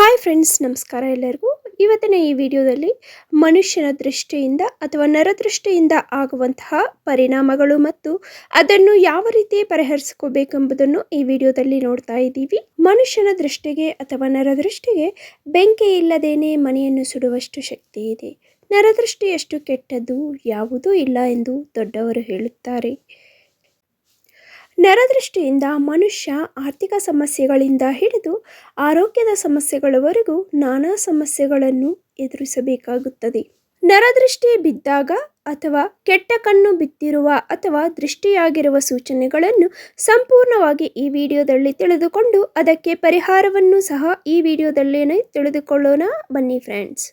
Hi friends ನಮಸ್ಕಾರ ಎಲ್ಲರಿಗೂ. ಇವತ್ತಿನ ಈ ವಿಡಿಯೋದಲ್ಲಿ ಮನುಷ್ಯನ ದೃಷ್ಟಿಯಿಂದ ಅಥವಾ ನರದೃಷ್ಟಿಯಿಂದ ಆಗುವಂತಹ ಪರಿಣಾಮಗಳು ಮತ್ತು ಅದನ್ನು ಯಾವ ರೀತಿ ಪರಿಹರಿಸ್ಕೋಬೇಕೆಂಬುದನ್ನು ಈ ವಿಡಿಯೋದಲ್ಲಿ ನೋಡ್ತಾ ಇದ್ದೀವಿ. ಮನುಷ್ಯನ ದೃಷ್ಟಿಗೆ ಅಥವಾ ನರದೃಷ್ಟಿಗೆ ಬೆಂಕಿ ಇಲ್ಲದೇನೆ ಮನೆಯನ್ನು ಸುಡುವಷ್ಟು ಶಕ್ತಿ ಇದೆ. ನರದೃಷ್ಟಿಯಷ್ಟು ಕೆಟ್ಟದ್ದು, ಯಾವುದೂ ಇಲ್ಲ ಎಂದು ದೊಡ್ಡವರು ಹೇಳುತ್ತಾರೆ. ನರದೃಷ್ಟಿಯಿಂದ ಮನುಷ್ಯ ಆರ್ಥಿಕ ಸಮಸ್ಯೆಗಳಿಂದ ಹಿಡಿದು ಆರೋಗ್ಯದ ಸಮಸ್ಯೆಗಳವರೆಗೂ ನಾನಾ ಸಮಸ್ಯೆಗಳನ್ನು ಎದುರಿಸಬೇಕಾಗುತ್ತದೆ. ನರದೃಷ್ಟಿ ಬಿದ್ದಾಗ ಅಥವಾ ಕೆಟ್ಟ ಕಣ್ಣು ಬಿದ್ದಿರುವ ಅಥವಾ ದೃಷ್ಟಿಯಾಗಿರುವ ಸೂಚನೆಗಳನ್ನು ಸಂಪೂರ್ಣವಾಗಿ ಈ ವಿಡಿಯೋದಲ್ಲಿ ತಿಳಿದುಕೊಂಡು ಅದಕ್ಕೆ ಪರಿಹಾರವನ್ನು ಸಹ ಈ ವಿಡಿಯೋದಲ್ಲೇನೆ ತಿಳಿದುಕೊಳ್ಳೋಣ. ಬನ್ನಿ ಫ್ರೆಂಡ್ಸ್.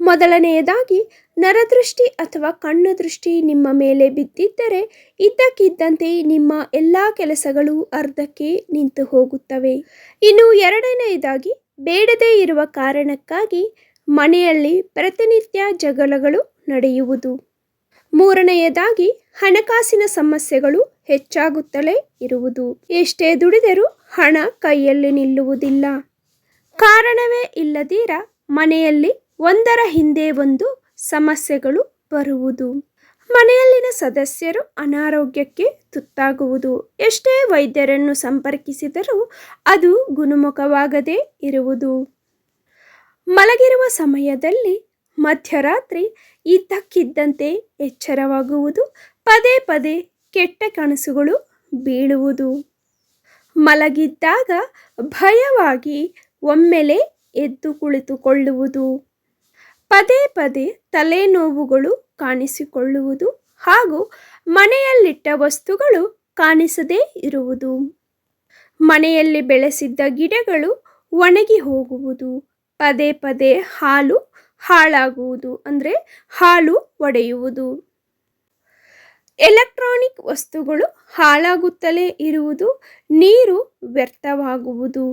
ಮೊದಲನೆಯದಾಗಿ, ನರದೃಷ್ಟಿ ಅಥವಾ ಕಣ್ಣು ದೃಷ್ಟಿ ನಿಮ್ಮ ಮೇಲೆ ಬಿದ್ದಿದ್ದರೆ, ಇದ್ದಕ್ಕಿದ್ದಂತೆ ನಿಮ್ಮ ಎಲ್ಲ ಕೆಲಸಗಳು ಅರ್ಧಕ್ಕೆ ನಿಂತು ಹೋಗುತ್ತವೆ. ಇನ್ನು ಎರಡನೆಯದಾಗಿ, ಬೇಡದೇ ಇರುವ ಕಾರಣಕ್ಕಾಗಿ ಮನೆಯಲ್ಲಿ ಪ್ರತಿನಿತ್ಯ ಜಗಳಗಳು ನಡೆಯುವುದು. ಮೂರನೆಯದಾಗಿ, ಹಣಕಾಸಿನ ಸಮಸ್ಯೆಗಳು ಹೆಚ್ಚಾಗುತ್ತಲೇ ಇರುವುದು. ಎಷ್ಟೇ ದುಡಿದರೂ ಹಣ ಕೈಯಲ್ಲಿ ನಿಲ್ಲುವುದಿಲ್ಲ. ಕಾರಣವೇ ಇಲ್ಲದಿರ ಮನೆಯಲ್ಲಿ ಒಂದರ ಹಿಂದೆ ಒಂದು ಸಮಸ್ಯೆಗಳು ಬರುವುದು. ಮನೆಯಲ್ಲಿನ ಸದಸ್ಯರು ಅನಾರೋಗ್ಯಕ್ಕೆ ತುತ್ತಾಗುವುದು. ಎಷ್ಟೇ ವೈದ್ಯರನ್ನು ಸಂಪರ್ಕಿಸಿದರೂ ಅದು ಗುಣಮುಖವಾಗದೇ ಇರುವುದು. ಮಲಗಿರುವ ಸಮಯದಲ್ಲಿ ಮಧ್ಯರಾತ್ರಿ ಇದ್ದಕ್ಕಿದ್ದಂತೆ ಎಚ್ಚರವಾಗುವುದು. ಪದೇ ಪದೇ ಕೆಟ್ಟ ಕನಸುಗಳು ಬೀಳುವುದು. ಮಲಗಿದ್ದಾಗ ಭಯವಾಗಿ ಒಮ್ಮೆಲೆ ಎದ್ದು ಕುಳಿತುಕೊಳ್ಳುವುದು. ಪದೇ ಪದೇ ತಲೆನೋವುಗಳು ಕಾಣಿಸಿಕೊಳ್ಳುವುದು ಹಾಗೂ ಮನೆಯಲ್ಲಿಟ್ಟ ವಸ್ತುಗಳು ಕಾಣಿಸದೇ ಇರುವುದು. ಮನೆಯಲ್ಲಿ ಬೆಳೆಸಿದ್ದ ಗಿಡಗಳು ಒಣಗಿ ಹೋಗುವುದು. ಪದೇ ಪದೇ ಹಾಲು ಹಾಳಾಗುವುದು ಅಂದರೆ ಹಾಲು ಒಡೆಯುವುದು. ಎಲೆಕ್ಟ್ರಾನಿಕ್ ವಸ್ತುಗಳು ಹಾಳಾಗುತ್ತಲೇ ಇರುವುದು, ನೀರು ವ್ಯರ್ಥವಾಗುವುದು.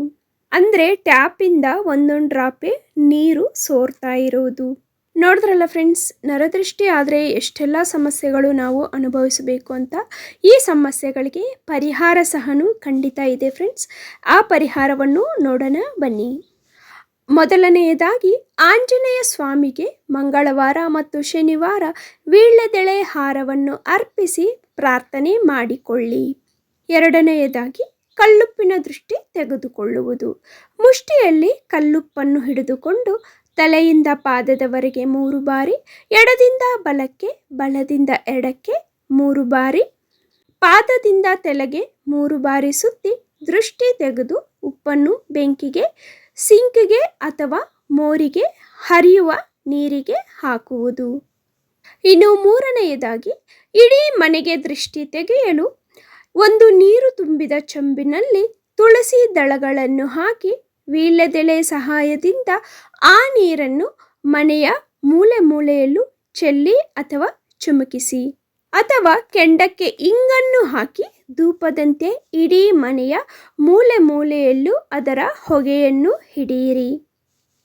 ಅಂದರೆ ಟ್ಯಾಪಿಂದ ಒಂದೊಂದು ಡ್ರಾಪೆ ನೀರು ಸೋರ್ತಾ ಇರೋದು. ನೋಡಿದ್ರಲ್ಲ ಫ್ರೆಂಡ್ಸ್, ನರದೃಷ್ಟಿ ಆದರೆ ಎಷ್ಟೆಲ್ಲ ಸಮಸ್ಯೆಗಳು ನಾವು ಅನುಭವಿಸಬೇಕು ಅಂತ ಈ ಸಮಸ್ಯೆಗಳಿಗೆ ಪರಿಹಾರ ಸಹನೂ ಖಂಡಿತ ಇದೆ ಫ್ರೆಂಡ್ಸ್. ಆ ಪರಿಹಾರವನ್ನು ನೋಡೋಣ ಬನ್ನಿ. ಮೊದಲನೆಯದಾಗಿ ಆಂಜನೇಯ ಸ್ವಾಮಿಗೆ ಮಂಗಳವಾರ ಮತ್ತು ಶನಿವಾರ ವೀಳ್ಯದೆಳೆ ಹಾರವನ್ನು ಅರ್ಪಿಸಿ ಪ್ರಾರ್ಥನೆ ಮಾಡಿಕೊಳ್ಳಿ. ಎರಡನೆಯದಾಗಿ ಕಲ್ಲುಪ್ಪಿನ ದೃಷ್ಟಿ ತೆಗೆದುಕೊಳ್ಳುವುದು. ಮುಷ್ಟಿಯಲ್ಲಿ ಕಲ್ಲುಪ್ಪನ್ನು ಹಿಡಿದುಕೊಂಡು ತಲೆಯಿಂದ ಪಾದದವರೆಗೆ ಮೂರು ಬಾರಿ, ಎಡದಿಂದ ಬಲಕ್ಕೆ, ಬಲದಿಂದ ಎಡಕ್ಕೆ ಮೂರು ಬಾರಿ, ಪಾದದಿಂದ ತಲೆಗೆ ಮೂರು ಬಾರಿ ಸುತ್ತಿ ದೃಷ್ಟಿ ತೆಗೆದು ಉಪ್ಪನ್ನು ಬೆಂಕಿಗೆ, ಸಿಂಕಿಗೆ ಅಥವಾ ಮೋರಿಗೆ ಹರಿಯುವ ನೀರಿಗೆ ಹಾಕುವುದು. ಇನ್ನು ಮೂರನೆಯದಾಗಿ, ಇಡೀ ಮನೆಗೆ ದೃಷ್ಟಿ ತೆಗೆಯಲು ಒಂದು ನೀರು ತುಂಬಿದ ಚಂಬಿನಲ್ಲಿ ತುಳಸಿ ದಳಗಳನ್ನು ಹಾಕಿ ವೀಳ್ಯದೆಲೆ ಸಹಾಯದಿಂದ ಆ ನೀರನ್ನು ಮನೆಯ ಮೂಲೆ ಮೂಲೆಯಲ್ಲೂ ಚೆಲ್ಲಿ ಅಥವಾ ಚುಮುಕಿಸಿ ಅಥವಾ ಕೆಂಡಕ್ಕೆ ಇಂಗನ್ನು ಹಾಕಿ ಧೂಪದಂತೆ ಇಡೀ ಮನೆಯ ಮೂಲೆ ಮೂಲೆಯಲ್ಲೂ ಅದರ ಹೊಗೆಯನ್ನು ಹಿಡಿಯಿರಿ.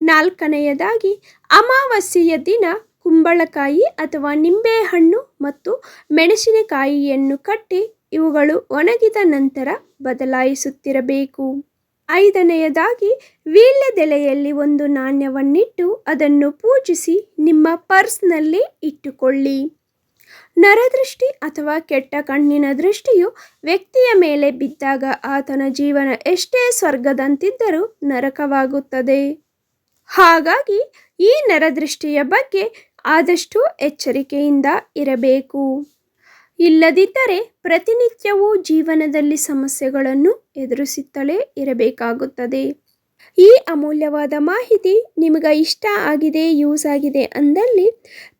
ನಾಲ್ಕನೆಯದಾಗಿ, ಅಮಾವಾಸ್ಯೆಯ ದಿನ ಕುಂಬಳಕಾಯಿ ಅಥವಾ ನಿಂಬೆಹಣ್ಣು ಮತ್ತು ಮೆಣಸಿನಕಾಯಿಯನ್ನು ಕಟ್ಟಿ ಇವುಗಳು ಒಣಗಿದ ನಂತರ ಬದಲಾಯಿಸುತ್ತಿರಬೇಕು. ಐದನೆಯದಾಗಿ, ವೀಳ್ಯದೆಲೆಯಲ್ಲಿ ಒಂದು ನಾಣ್ಯವನ್ನಿಟ್ಟು ಅದನ್ನು ಪೂಜಿಸಿ ನಿಮ್ಮ ಪರ್ಸ್ನಲ್ಲಿ ಇಟ್ಟುಕೊಳ್ಳಿ. ನರದೃಷ್ಟಿ ಅಥವಾ ಕೆಟ್ಟ ಕಣ್ಣಿನ ದೃಷ್ಟಿಯು ವ್ಯಕ್ತಿಯ ಮೇಲೆ ಬಿದ್ದಾಗ ಆತನ ಜೀವನ ಎಷ್ಟೇ ಸ್ವರ್ಗದಂತಿದ್ದರೂ ನರಕವಾಗುತ್ತದೆ. ಹಾಗಾಗಿ, ಈ ನರದೃಷ್ಟಿಯ ಬಗ್ಗೆ ಆದಷ್ಟು ಎಚ್ಚರಿಕೆಯಿಂದ ಇರಬೇಕು. ಇಲ್ಲದಿದ್ದರೆ ಪ್ರತಿನಿತ್ಯವೂ ಜೀವನದಲ್ಲಿ ಸಮಸ್ಯೆಗಳನ್ನು ಎದುರಿಸುತ್ತಲೇ ಇರಬೇಕಾಗುತ್ತದೆ. ಈ ಅಮೂಲ್ಯವಾದ ಮಾಹಿತಿ ನಿಮಗೆ ಇಷ್ಟ ಆಗಿದೆ, ಯೂಸ್ ಆಗಿದೆ ಅಂದಲ್ಲಿ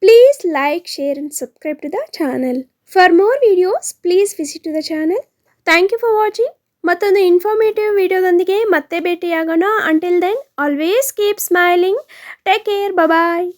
please like, share and subscribe to the channel. For more videos, please visit to the channel. Thank you for watching. ಮತ್ತೊಂದು ಇನ್ಫಾರ್ಮೇಟಿವ್ ವಿಡಿಯೋದೊಂದಿಗೆ ಮತ್ತೆ ಭೇಟಿಯಾಗೋಣ. Until then always keep smiling take care bye